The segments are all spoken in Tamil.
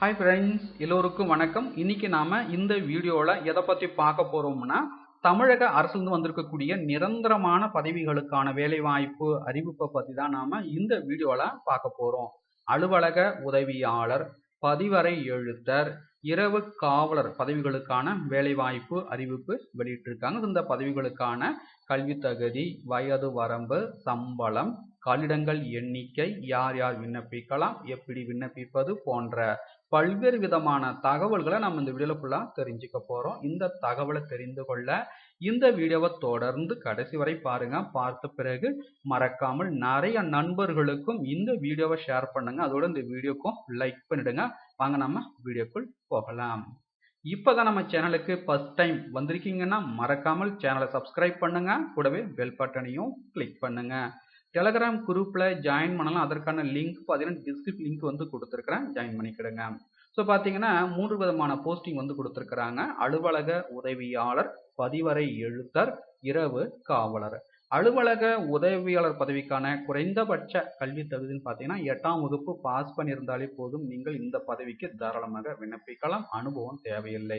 ஹாய் ஃப்ரெண்ட்ஸ் எல்லோருக்கும் வணக்கம். இன்னைக்கு நாம இந்த வீடியோவில் எதை பற்றி பார்க்க போறோம்னா தமிழக அரசுலேருந்து வந்திருக்கக்கூடிய நிரந்தரமான பதவிகளுக்கான வேலைவாய்ப்பு அறிவிப்பை பற்றி தான் நாம இந்த வீடியோவில் பார்க்க போறோம். அலுவலக உதவியாளர் பதிவரை எழுத்தர் இரவு காவலர் பதவிகளுக்கான வேலைவாய்ப்பு அறிவிப்பு வெளியிட்டிருக்காங்க. இந்த பதவிகளுக்கான கல்வி தகுதி வயது வரம்பு சம்பளம் காலிடங்கள் எண்ணிக்கை யார் யார் விண்ணப்பிக்கலாம் எப்படி விண்ணப்பிப்பது போன்ற பல்வேறு விதமான தகவல்களை நம்ம இந்த வீடியோல ஃபுல்லா தெரிஞ்சுக்க போறோம். இந்த தகவலை தெரிந்து கொள்ள இந்த வீடியோவை தொடர்ந்து கடைசி வரை பாருங்க. பார்த்த பிறகு மறக்காமல் நிறைய நண்பர்களுக்கும் இந்த வீடியோவை ஷேர் பண்ணுங்க. அதோட இந்த வீடியோக்கும் லைக் பண்ணிடுங்க. வாங்க நம்ம வீடியோக்குள் போகலாம். இப்போதான் நம்ம சேனலுக்கு ஃபர்ஸ்ட் டைம் வந்திருக்கீங்கன்னா மறக்காமல் சேனலை சப்ஸ்கிரைப் பண்ணுங்க. கூடவே பெல் பட்டனையும் கிளிக் பண்ணுங்க. டெலகிராம் குரூப்பில் ஜாயின் பண்ணலாம். அதற்கான லிங்க் பார்த்தீங்கன்னா டிஸ்கிரிப் லிங்க் வந்து கொடுத்துருக்குறேன். ஜாயின் பண்ணிக்கிடுங்க. ஸோ பார்த்தீங்கன்னா மூன்று விதமான போஸ்டிங் வந்து கொடுத்துருக்குறாங்க. அலுவலக உதவியாளர் பதிவரை எழுத்தர் இரவு காவலர். அலுவலக உதவியாளர் பதவிக்கான குறைந்தபட்ச கல்வி தகுதின்னு பார்த்தீங்கன்னா எட்டாம் வகுப்பு பாஸ் பண்ணியிருந்தாலே போதும். நீங்கள் இந்த பதவிக்கு தாராளமாக விண்ணப்பிக்கலாம். அனுபவம் தேவையில்லை.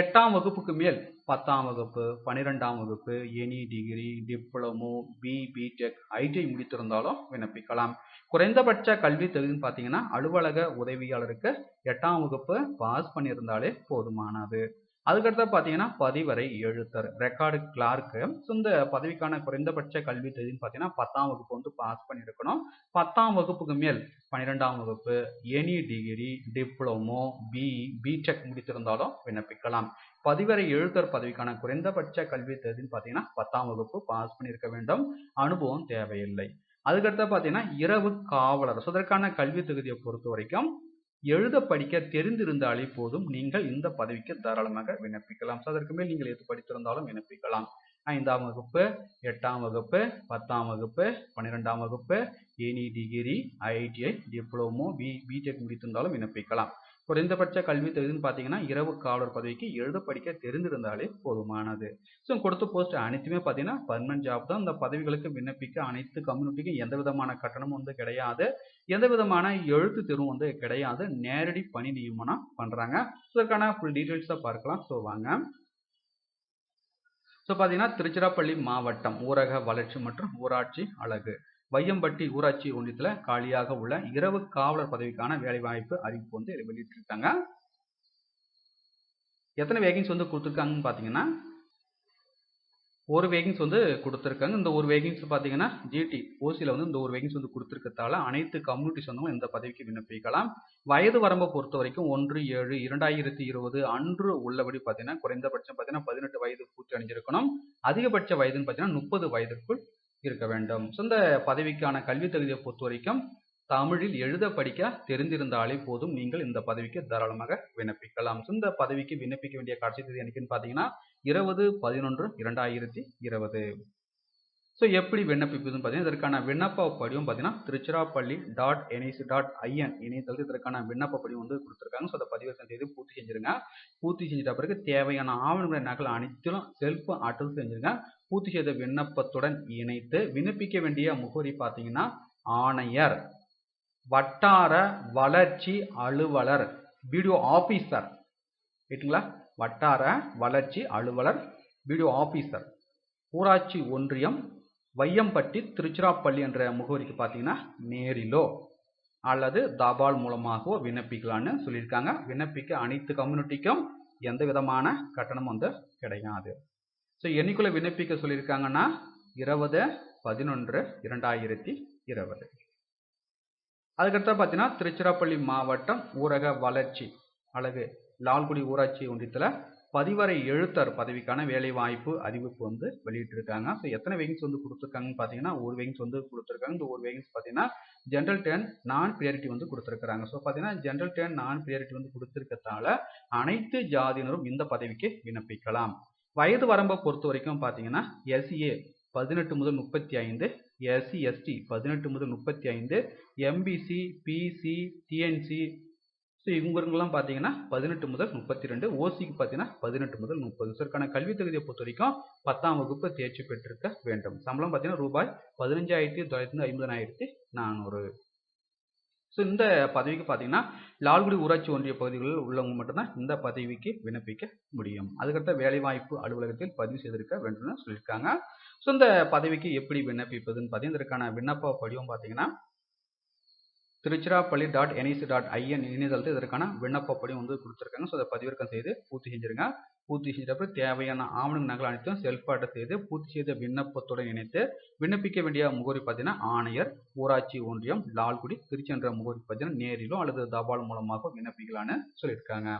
எட்டாம் வகுப்புக்கு மேல் பத்தாம் வகுப்பு பன்னிரெண்டாம் வகுப்பு any degree diploma B BTech ITI முடித்திருந்தாலும் விண்ணப்பிக்கலாம். குறைந்தபட்ச கல்வி தகுதின்னு பார்த்தீங்கன்னா அலுவலக உதவியாளருக்கு எட்டாம் வகுப்பு பாஸ் பண்ணியிருந்தாலே போதுமானது. அதுக்கடுத்து பார்த்தீங்கன்னா பதிவரை எழுத்தர் ரெக்கார்டு கிளார்க்கு ஸோ இந்த பதவிக்கான குறைந்தபட்ச கல்வி தகுதின்னு பார்த்தீங்கன்னா பத்தாம் வகுப்பு வந்து பாஸ் பண்ணியிருக்கணும். பத்தாம் வகுப்புக்கு மேல் பன்னிரெண்டாம் வகுப்பு any degree diploma B BTech முடித்திருந்தாலும் விண்ணப்பிக்கலாம். பதிவரை எழுத்தர் பதவிக்கான குறைந்தபட்ச கல்வி தகுதின்னு பார்த்தீங்கன்னா பத்தாம் வகுப்பு பாஸ் பண்ணியிருக்க வேண்டும். அனுபவம் தேவையில்லை. அதுக்கடுத்து பார்த்தீங்கன்னா இரவு காவலர். ஸோ இதற்கான கல்வி தகுதியை பொறுத்த வரைக்கும் எழுத படிக்க தெரிந்திருந்தாலே போதும். நீங்கள் இந்த பதவிக்கு தாராளமாக விண்ணப்பிக்கலாம். ஸோ அதற்கு மேல் நீங்கள் எது படித்திருந்தாலும் விண்ணப்பிக்கலாம். ஐந்தாம் வகுப்பு எட்டாம் வகுப்பு பத்தாம் வகுப்பு பன்னிரெண்டாம் வகுப்பு any degree ITI diploma B BTech முடித்திருந்தாலும் விண்ணப்பிக்கலாம். குறைந்தபட்ச கல்வி தகுதின்னு பார்த்தீங்கன்னா இரவு காவலர் பதவிக்கு எழுத படிக்க தெரிந்திருந்தாலே போதுமானது. ஸோ கொடுத்த போஸ்ட் அனைத்துமே பார்த்தீங்கன்னா பர்மனன்ட் ஜாப் தான். இந்த பதவிகளுக்கு விண்ணப்பிக்க அனைத்து கம்யூனிட்டிக்கும் எந்த விதமான கட்டணமும் வந்து கிடையாது. எந்த விதமான எழுத்து தெருவும் வந்து கிடையாது. நேரடி பணி நியமனம் பண்ணுறாங்க ஸோ இதற்கான ஃபுல் டீட்டெயில்ஸை பார்க்கலாம். ஸோ வாங்க. ஸோ பார்த்தீங்கன்னா திருச்சிராப்பள்ளி மாவட்டம் ஊரக வளர்ச்சி மற்றும் ஊராட்சி அழகு. வையம்பட்டி ஊராட்சி ஒன்றியத்தில் காலியாக உள்ள இரவு காவலர் பதவிக்கான வேலைவாய்ப்பு அறிவிப்பு வந்து வெளியிட்டிருக்காங்க. எத்தனை வேகன்ஸ் வந்து கொடுத்துருக்காங்கன்னு பார்த்தீங்கன்னா ஒரு வேகன்ஸ் வந்து கொடுத்துருக்காங்க. இந்த ஒரு வேகன்ஸ் பார்த்தீங்கன்னா ஜிடி ஓசியில் வந்து இந்த ஒரு வேகன்ஸ் வந்து கொடுத்துருக்கதால அனைத்து கம்யூனிட்டி சொந்தங்களும் இந்த பதவிக்கு விண்ணப்பிக்கலாம். வயது வரம்பை பொறுத்த வரைக்கும் ஒன்று ஏழு இரண்டாயிரத்தி இருபது அன்று உள்ளபடி பார்த்தீங்கன்னா குறைந்தபட்சம் பார்த்தீங்கன்னா பதினெட்டு வயது பூர்த்தி அடைஞ்சிருக்கணும். அதிகபட்ச வயதுன்னு பார்த்தீங்கன்னா முப்பது வயதிற்குள் இருக்க வேண்டும். ஸோ இந்த பதவிக்கான கல்வி தகுதியை பொறுத்த வரைக்கும் தமிழில் எழுத படிக்க தெரிந்திருந்தாலே போதும். நீங்கள் இந்த பதவிக்கு தாராளமாக விண்ணப்பிக்கலாம். ஸோ இந்த பதவிக்கு விண்ணப்பிக்க வேண்டிய கடைசி தேதி எனக்குன்னு பார்த்தீங்கன்னா இருபது பதினொன்று இரண்டாயிரத்தி இருபது. ஸோ எப்படி விண்ணப்பிப்பதுன்னு பார்த்தீங்கன்னா இதற்கான விண்ணப்ப படிவம் பார்த்தீங்கன்னா Tiruchirappalli dot NIC dot IN இணையதளத்தில் இதற்கான விண்ணப்ப படிவம் வந்து கொடுத்துருக்காங்க. ஸோ அதை பதிவிறக்கம் செய்து பூர்த்தி செஞ்சிருங்க. பூர்த்தி செஞ்சிட்ட பிறகு தேவையான ஆவணங்களை நகல் அனைத்திலும் செல்ஃப் அட்டல் செஞ்சுருங்க. பூர்த்தி செய்த விண்ணப்பத்துடன் இணைத்து விண்ணப்பிக்க வேண்டிய முகவரி பார்த்தீங்கன்னா ஆணையர் வட்டார வளர்ச்சி அலுவலர் பிடிஓ ஆஃபீஸர் ரைட்டுங்களா வட்டார வளர்ச்சி அலுவலர் பிடிஓ ஆஃபீஸர் ஊராட்சி ஒன்றியம் வையம்பட்டி திருச்சிராப்பள்ளி என்ற முகவரிக்கு பார்த்தீங்கன்னா நேரிலோ அல்லது தபால் மூலமாகவோ விண்ணப்பிக்கலான்னு சொல்லியிருக்காங்க. விண்ணப்பிக்க அனைத்து கம்யூனிட்டிக்கும் எந்த விதமான கட்டணம் வந்து கிடையாது. ஸோ என்னைக்குள்ள விண்ணப்பிக்க சொல்லியிருக்காங்கன்னா இருபது பதினொன்று இரண்டாயிரத்தி இருபது. அதுக்கடுத்து பார்த்தீங்கன்னா திருச்சிராப்பள்ளி மாவட்டம் ஊரக வளர்ச்சி அழகு லால்குடி ஊராட்சி ஒன்றியத்தில் பதிவரை எழுத்தர் பதவிக்கான வேலை வாய்ப்பு அறிவிப்பு வந்து வெளியிட்டிருக்காங்க. ஸோ எத்தனை வேகன்ஸ் வந்து கொடுத்துருக்காங்கன்னு பார்த்தீங்கன்னா ஒரு வேகன்ஸ் வந்து கொடுத்துருக்காங்க. இந்த ஒரு வேகன்ஸ் பார்த்தீங்கன்னா ஜென்ரல் டென் நான் ப்ரியாரிட்டி வந்து கொடுத்துருக்காங்க ஸோ பார்த்தீங்கன்னா ஜென்ரல் டென் நான் ப்ரியாரிட்டி வந்து கொடுத்துருக்கதால அனைத்து ஜாதியினரும் இந்த பதவிக்கு விண்ணப்பிக்கலாம். வயது வரம்பை பொறுத்த வரைக்கும் பார்த்தீங்கன்னா எஸ்ஏ பதினெட்டு முதல் முப்பத்தி ஐந்து எஸ்சி எஸ்டி பதினெட்டு முதல் முப்பத்தி ஐந்து எம்பிசி பிசி டிஎன்சி ஸோ இவங்களுக்கெல்லாம் பார்த்தீங்கன்னா பதினெட்டு முதல் முப்பத்தி ரெண்டு ஓசிக்கு பார்த்தீங்கன்னா பதினெட்டு முதல் முப்பது. இதற்கான கல்வி தகுதியை பொறுத்த வரைக்கும் பத்தாம் வகுப்பு தேர்ச்சி பெற்றிருக்க வேண்டும். சம்பளம் பார்த்தீங்கன்னா ரூபாய் பதினஞ்சாயிரத்தி தொள்ளாயிரத்தி ஐம்பதனாயிரத்தி நானூறு. ஸோ இந்த பதவிக்கு பார்த்தீங்கன்னா லால்குடி ஊராட்சி ஒன்றிய பகுதிகளில் உள்ளவங்க மட்டும்தான் இந்த பதவிக்கு விண்ணப்பிக்க முடியும். அதுக்கடுத்த வேலைவாய்ப்பு அலுவலகத்தில் பதிவு செய்திருக்க வேண்டும்னு சொல்லியிருக்காங்க. ஸோ இந்த பதவிக்கு எப்படி விண்ணப்பிப்பதுன்னு பார்த்தீங்கன்னா இதற்கான விண்ணப்ப படிவம் பார்த்தீங்கன்னா Tiruchirappalli dot NIC dot IN இணையதளத்தில் இதற்கான விண்ணப்பப்படியும் வந்து கொடுத்துருக்காங்க. ஸோ அதை பதிவிறக்கம் செய்து பூர்த்தி செஞ்சிருங்க. பூர்த்தி செஞ்சப்போ தேவையான ஆவணங்கள் நகல் அனைத்தும் செல்பாட்டை செய்து பூர்த்தி செய்த விண்ணப்பத்துடன் இணைத்து விண்ணப்பிக்க வேண்டிய முகவரி பார்த்தீங்கன்னா ஆணையர் ஊராட்சி ஒன்றியம் லால்குடி திருச்சி என்ற முகவரி பார்த்தீங்கன்னா நேரிலோ அல்லது தபால் மூலமாக விண்ணப்பிக்கலான்னு சொல்லியிருக்காங்க.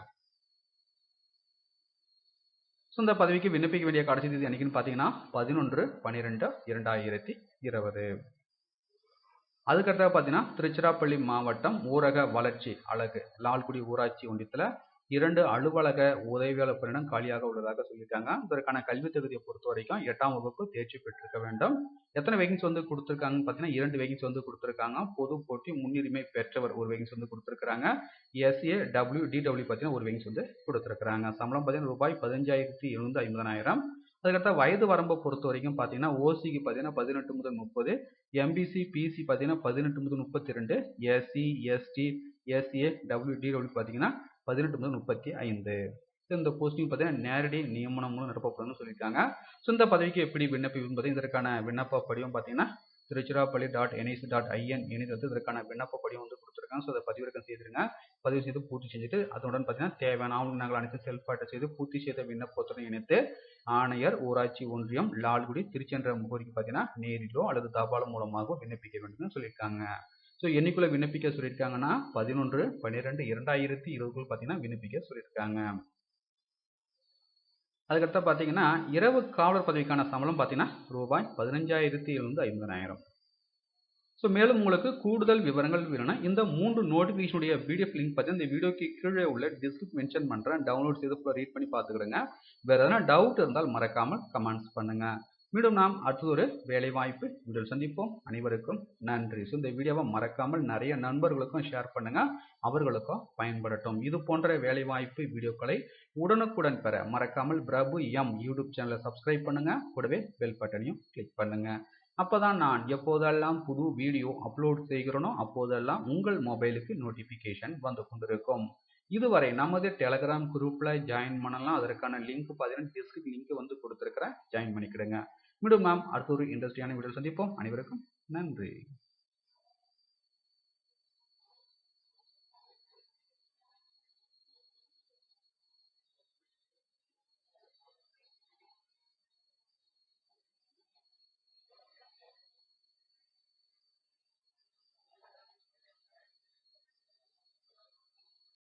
ஸோ இந்த பதவிக்கு விண்ணப்பிக்க வேண்டிய கடைசி தேதி என்னைக்குன்னு பார்த்தீங்கன்னா பதினொன்று பன்னிரெண்டு இரண்டாயிரத்தி இருபது. அதுக்கடுத்தது பார்த்தீங்கன்னா திருச்சிராப்பள்ளி மாவட்டம் ஊரக வளர்ச்சி அழகு லால்குடி ஊராட்சி ஒன்றியத்தில் இரண்டு அலுவலக உதவியாளர் பணியிடம் காலியாக உள்ளதாக சொல்லியிருக்காங்க. இதற்கான கல்வி தகுதியை பொறுத்த வரைக்கும் எட்டாம் வகுப்பு தேர்ச்சி பெற்றிருக்க வேண்டும். எத்தனை வேகன்ஸ் வந்து கொடுத்துருக்காங்கன்னு பார்த்தீங்கன்னா இரண்டு வேகன்ஸ் வந்து கொடுத்துருக்காங்க. பொது போட்டி முன்னுரிமை பெற்றவர் ஒரு வேகன்ஸ் வந்து கொடுத்துருக்காங்க எஸ்ஏ டபிள்யூ டிடபிள்யூ பார்த்தீங்கன்னா ஒரு வேகன்ஸ் வந்து கொடுத்துருக்காங்க சம்பளம் பார்த்தீங்கன்னா ரூபாய் பதினஞ்சாயிரத்தி எழுநூத்தி ஐம்பதனாயிரம் அதுக்கடுத்த வயது வரம்பை பொறுத்த வரைக்கும் பார்த்தீங்கன்னா ஓசிக்கு பார்த்தீங்கன்னா பதினெட்டு முதல் முப்பது எம்பிசி பிசி பார்த்தீங்கன்னா பதினெட்டு முதல் முப்பத்தி ரெண்டு SC ST SA W DW பார்த்தீங்கன்னா பதினெட்டு முதல் முப்பத்தி ஐந்து இந்த போஸ்டிங் பார்த்தீங்கன்னா நேரடி நியமனம் மூலம் நிரப்பப்படும்னு சொல்லியிருக்காங்க. ஸோ இந்த பதவிக்கு எப்படி விண்ணப்பிக்கும் பார்த்தீங்கன்னா இதற்கான விண்ணப்ப படிவம் பார்த்தீங்கன்னா Tiruchirappalli dot NIC dot IN இணையதளத்தில் இதற்கான விண்ணப்ப படிவம் வந்து கொடுத்துருக்காங்க ஸோ அதை பதிவிறக்கம் செய்திருங்க. பதிவு செய்து பூர்த்தி செஞ்சுட்டு அதனுடன் பார்த்தீங்கன்னா தேவையான ஆவணங்கள் அனைத்து செல்ஃபாட்டை செய்து பூர்த்தி செய்த விண்ணப்பத்துடன் இணைத்து ஆணையர் ஊராட்சி ஒன்றியம் லால்குடி திருச்சென்ற முகவரிக்கு பார்த்தீங்கன்னா நேரிலோ அல்லது தபால் மூலமாகவோ விண்ணப்பிக்க வேண்டும்னு சொல்லியிருக்காங்க. ஸோ என்னைக்குள்ள விண்ணப்பிக்க சொல்லியிருக்காங்கன்னா பதினொன்று பன்னிரெண்டு இரண்டாயிரத்தி இருபதுக்குள் பார்த்தீங்கன்னா விண்ணப்பிக்க சொல்லியிருக்காங்க. அதுக்கடுத்து பார்த்தீங்கன்னா இரவு காவலர் பதவிக்கான சம்பளம் பார்த்தீங்கன்னா ரூபாய் பதினஞ்சாயிரத்தி எழுநூறு ஐம்பதாயிரம். ஸோ மேலும் உங்களுக்கு கூடுதல் விவரங்கள் வேணும்னா இந்த மூன்று நோட்டிஃபிகேஷனுடைய பிடிஎஃப் லிங்க் பார்த்தீங்கன்னா இந்த வீடியோக்கு கீழே உள்ள டிஸ்கிரிப் மென்ஷன் பண்ணுறேன் டவுன்லோட் செய்து ஃபுல்லாக ரீட் பண்ணி பார்த்துக்கிடுங்க. வேறு எதனா டவுட் இருந்தால் மறக்காமல் கமெண்ட்ஸ் பண்ணுங்கள் மீண்டும் நாம் அடுத்தது ஒரு வேலைவாய்ப்பு வீடியோ சந்திப்போம். அனைவருக்கும் நன்றி. ஸோ இந்த வீடியோவை மறக்காமல் நிறைய நண்பர்களுக்கும் ஷேர் பண்ணுங்கள் அவர்களுக்கும் பயன்படட்டும். இது போன்ற வேலைவாய்ப்பு வீடியோக்களை உடனுக்குடன் பெற மறக்காமல் பிரபு எம் யூடியூப் சேனலை சப்ஸ்கிரைப் பண்ணுங்கள் கூடவே பெல் பட்டனையும் கிளிக் அப்போ அப்போதான் நான் எப்போதெல்லாம் புது வீடியோ அப்லோட் செய்கிறேனோ அப்போதெல்லாம் உங்கள் மொபைலுக்கு நோட்டிஃபிகேஷன் வந்து கொண்டிருக்கும். இதுவரை நமது டெலகிராம் குரூப்பில் ஜாயின் பண்ணலாம். அதற்கான லிங்க் பார்த்தீங்கன்னா டிஸ்கிரிப் லிங்க் வந்து கொடுத்துருக்கிறேன். ஜாயின் பண்ணிக்கிடுங்க. மீண்டும் மேம் அடுத்த ஒரு இன்ட்ரெஸ்டிங்கான வீடியோ சந்திப்போம். அனைவருக்கும் நன்றி.